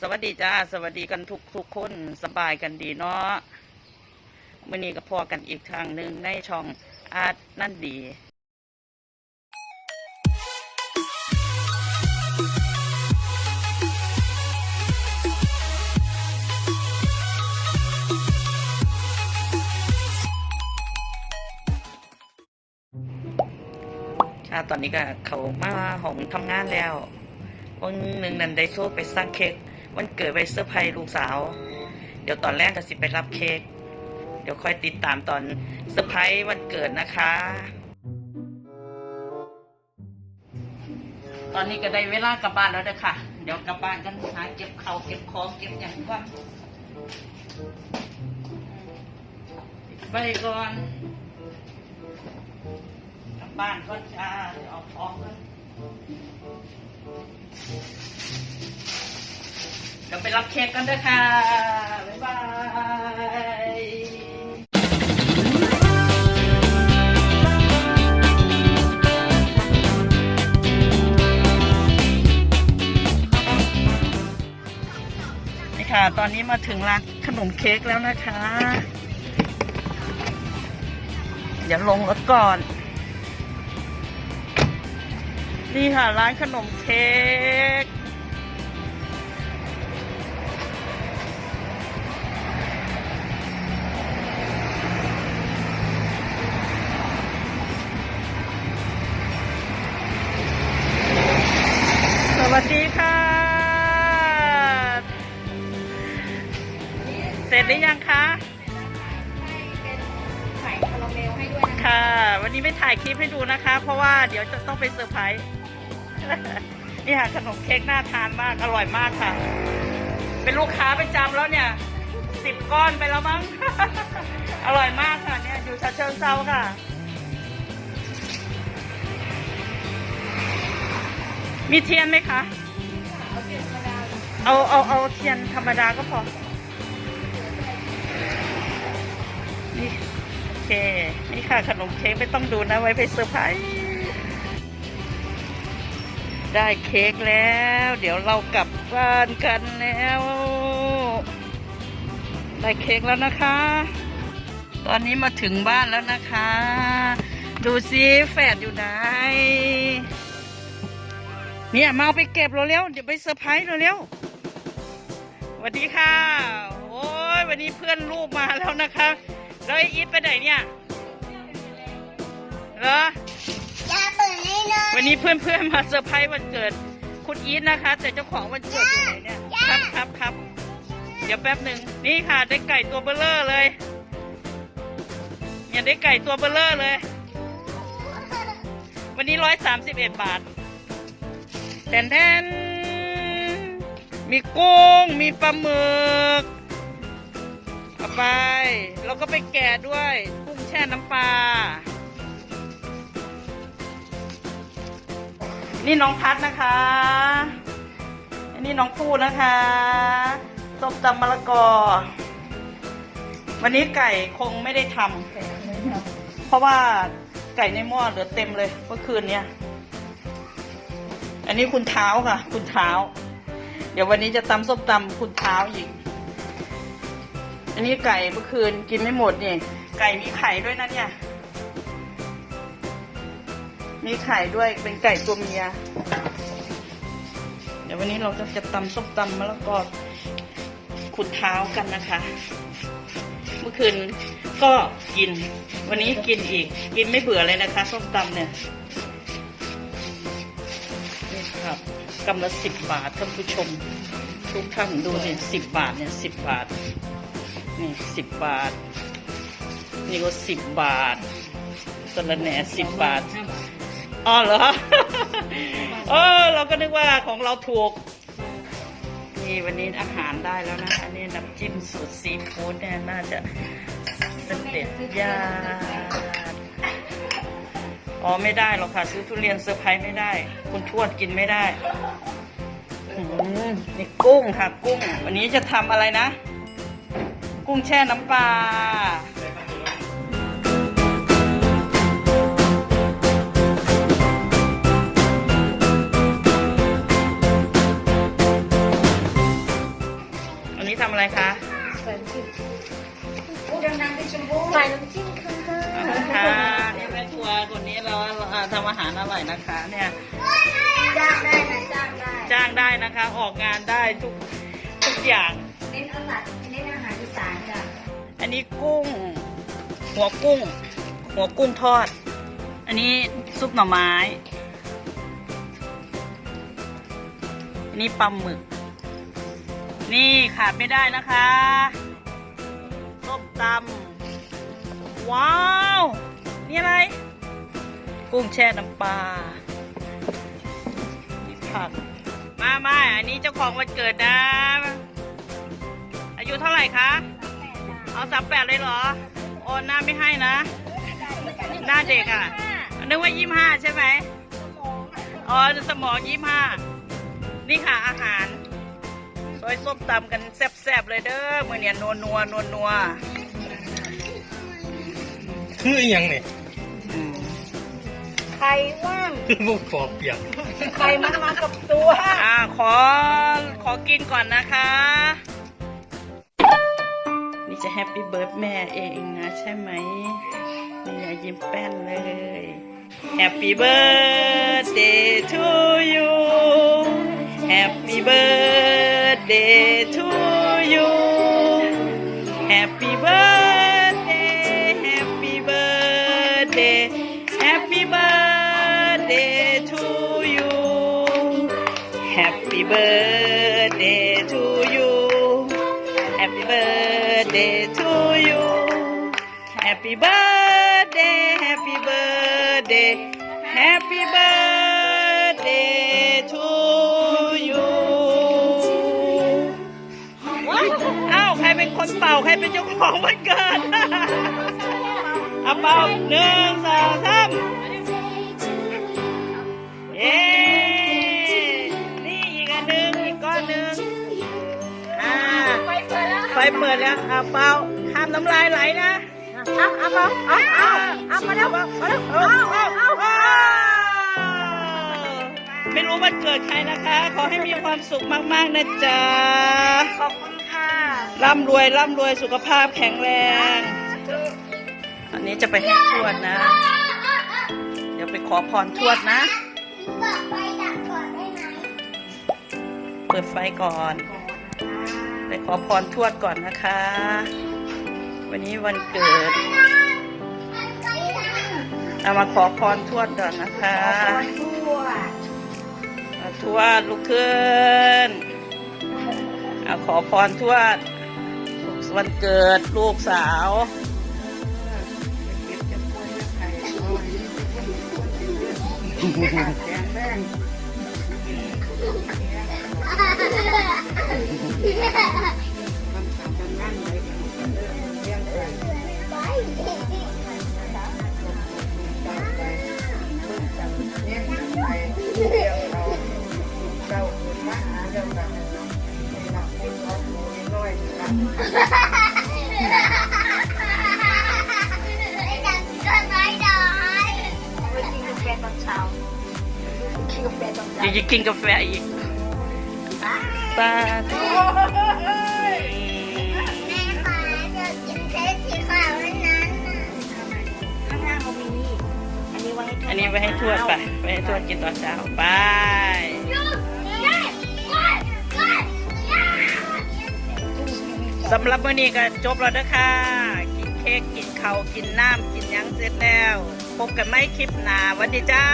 สวัสดีจ้า สวัสดีกันทุกทุกคนสบายกันดีเนาะมื่อนี้ก็พอกันอีกทางหนึ่งในช่องอาร์ตนั่นดีค่ะตอนนี้ก็เขามาห้องทำงานแล้ววันหนึ่งนันได้โซไปสร้างเค้ก วันเกิดไปเซอร์ไพรส์ลูกสาว เดี๋ยวตอนแรกก็สิไปรับเค้กเดี๋ยวค่อยติดตามตอนเซอร์ไพรส์วันเกิดนะคะ ตอนนี้ก็ได้เวลากลับบ้านแล้วเด้อค่ะ เดี๋ยวกลับบ้านกันหาเก็บเขาวเก็บของเก็บอย่างก่อนไปก่อนกลับบ้านก่อนจ้าเดี๋ยวเอาของก่อน เดี๋ยวไปรับเค้กกันด้อค่ะ บ๊ายบายนี่ค่ะ ตอนนี้มาถึงร้านขนมเค้กแล้วนะคะเดี๋ยวลงรถก่อน นี่ค่ะ ร้านขนมเค้ก ดีค่ะ เสร็จหรือยังคะไข่คาราเมลให้ด้วยนะคะค่ะ วันนี้ไม่ถ่ายคลิปให้ดูนะคะ เพราะว่าเดี๋ยวจะต้องไปเซอร์ไพรส์ นี่ค่ะขนมเค้กน่าทานมาก อร่อยมากค่ะ เป็นลูกค้าประจำแล้วเนี่ยสิบก้อนไปแล้วมั้ง อร่อยมากค่ะเนี่ยอยู่ชาเชิงเซาค่ะ มีเทียนไหมคะ เอาเอาเอาเทียนธรรมดาก็พอ นี่โอเค นี่ค่ะขนมเค้กไม่ต้องดูนะไว้ไปเซอร์ไพรส์ได้เค้กแล้ว เดี๋ยวเรากลับบ้านกันแล้ว ได้เค้กแล้วนะคะ ตอนนี้มาถึงบ้านแล้วนะคะ ดูซิแฝดอยู่ไหนเนี่ยมาเอาไปเก็บเร็วเดี๋ยวไปเซอร์ไพรส์เร็วๆสวั สดีค่ะ โอ้ยวันนี้เพื่อนลูกมาแล้วนะคะแล้วไออีทไปไหนเนี่ยเหรออย่าเปิดให้เลยวันนี้เพื่อนๆมาเซอร์ไพรส์วันเกิด คุณอีทนะคะ แต่เจ้าของวันเกิดอยู่ไหนเนี่ยครับครับครับเดี๋ยวแป๊บหนึ่งนี่ค่ะได้ไก่ตัวเบลเลอร์เลยเนี่ยได้ไก่ตัวเบลเลอร์เลย วันนี้ร้อยสามสิบเอ็ดบาทแทนแทน มีกุ้ง มีปลาหมึกเอาไป แล้วก็ไปแกะด้วย กุ้งแช่น้ำปลา นี่น้องพัดนะคะอันนี้น้องคู่นะคะส้มตำมะละกอ วันนี้ไก่คงไม่ได้ทำเพราะว่าไก่ในหม้อเหลือเต็มเลยเมื่อคืนเนี้ยอันนี้คุณเท้าค่ะ คุณเท้า เดี๋ยววันนี้จะตำส้มตำคุณเท้าอีก อันนี้ไก่เมื่อคืนกินไม่หมดนี่ไก่มีไข่ด้วยนะเนี่ย มีไข่ด้วยเป็นไก่ตัวเมีย เดี๋ยววันนี้เราจะจะตำส้มตำมะละกอขุดเท้ากันนะคะ เมื่อคืนก็กิน วันนี้กินอีก กินไม่เบื่อเลยนะคะส้มตำเนี่ย กำละสิบบาทท่านผู้ชม ทุกท่านดูเนี่ยสิบบาทเนี่ยสิบบาทนี่สิบบาท นี่ก็สิบบาทสละแหน่สิบบาทอ๋อเหรอเออเราก็นึกว่าของเราถูก นี่วันนี้อาหารได้แล้วนะ อันนี้น้ำจิ้มสูตรซีฟู้ดเนี่ยน่าจะสเต็ดยา อ๋อไม่ได้หรอกค่ะ ซื้อทุเรียนเซอร์ไพรส์ไม่ได้ คุณทวดกินไม่ได้อืมนี่กุ้งค่ะกุ้ง วันนี้จะทำอะไรนะ กุ้งแช่น้ำปลา ได้จ้างได้นะคะ ออกงานได้ทุกทุกอย่าง เน้นอาหารเน้นอาหารอีสานจ้ะอันนี้กุ้ง หัวกุ้ง หัวกุ้งทอด อันนี้ซุปหน่อไม้ อันนี้ปลาหมึก นี่ขาดไม่ได้นะคะส้มตำว้าว นี่อะไร กุ้งแช่น้ำปลานี่ผัก มามาอันนี้เจ้าของวันเกิดนะ อายุเท่าไหร่คะ เอาสามแปดเลยเหรอ โอนหน้าไม่ให้นะ หน้าเด็กอะ นึกว่ายี่ห้าใช่ไหมอ๋อ สมองยี่ห้า นี่ค่ะอาหารซอยส้มตำกันแซ่บๆเลยเด้อ มือเนี่ยนัวนัวนัวนัวคืออหยังเนี่ย ไข่ว่างคือพวกปอบเปียกไข่มันมากับตัวอ่าขอขอกินก่อนนะคะ นี่จะแฮปปี้เบิร์ดแม่เองนะใช่ไหมนี่อย่ายิ้มแป้นเลย Happy birthday to you Happy birthday to you Happy birthday to you Happy birthday to you Happy birthday Happy birthday Happy birthday to you อ้าว ใครเป็นคนเป่า ใครเป็นเจ้าของวันเกิด เอาเป่าหนึ่งสองสาม หนึ่งอีกก้อนหนึ่งอ่าไฟเปิดแล้วไฟเปิดแล้วเอาเป่าห้ามน้ำลายไหลนะเอาเอาเอาเอาเอาเอามาแล้วเอาเอาเอาเอาเอาไม่รู้วันเกิดใครนะคะ ขอให้มีความสุขมากๆนะจ๊ะขอบคุณค่ะร่ำรวยร่ำรวยสุขภาพแข็งแรงอันนี้จะไปให้ทวดนะ เดี๋ยวไปขอพรทวดนะ ปิดไฟก่อน ไปขอพรทวดก่อนนะคะ วันนี้วันเกิด เอามาขอพรทวดก่อนนะคะทวดลุกขึ้นเอาขอพรทวด วันเกิดลูกสาวแข็งแรง เขามีนี่ อันนี้ไว้ให้อันนี้ไปให้ทวดไปไปให้ทวดกินตอนเช้าไปสำหรับมื้อนี้ก็จบแล้วนะคะกินเค้กกินข้าวกินน้ำกินยังเสร็จแล้ว พบกันไม่คลิปหน้าวันนี้จ้า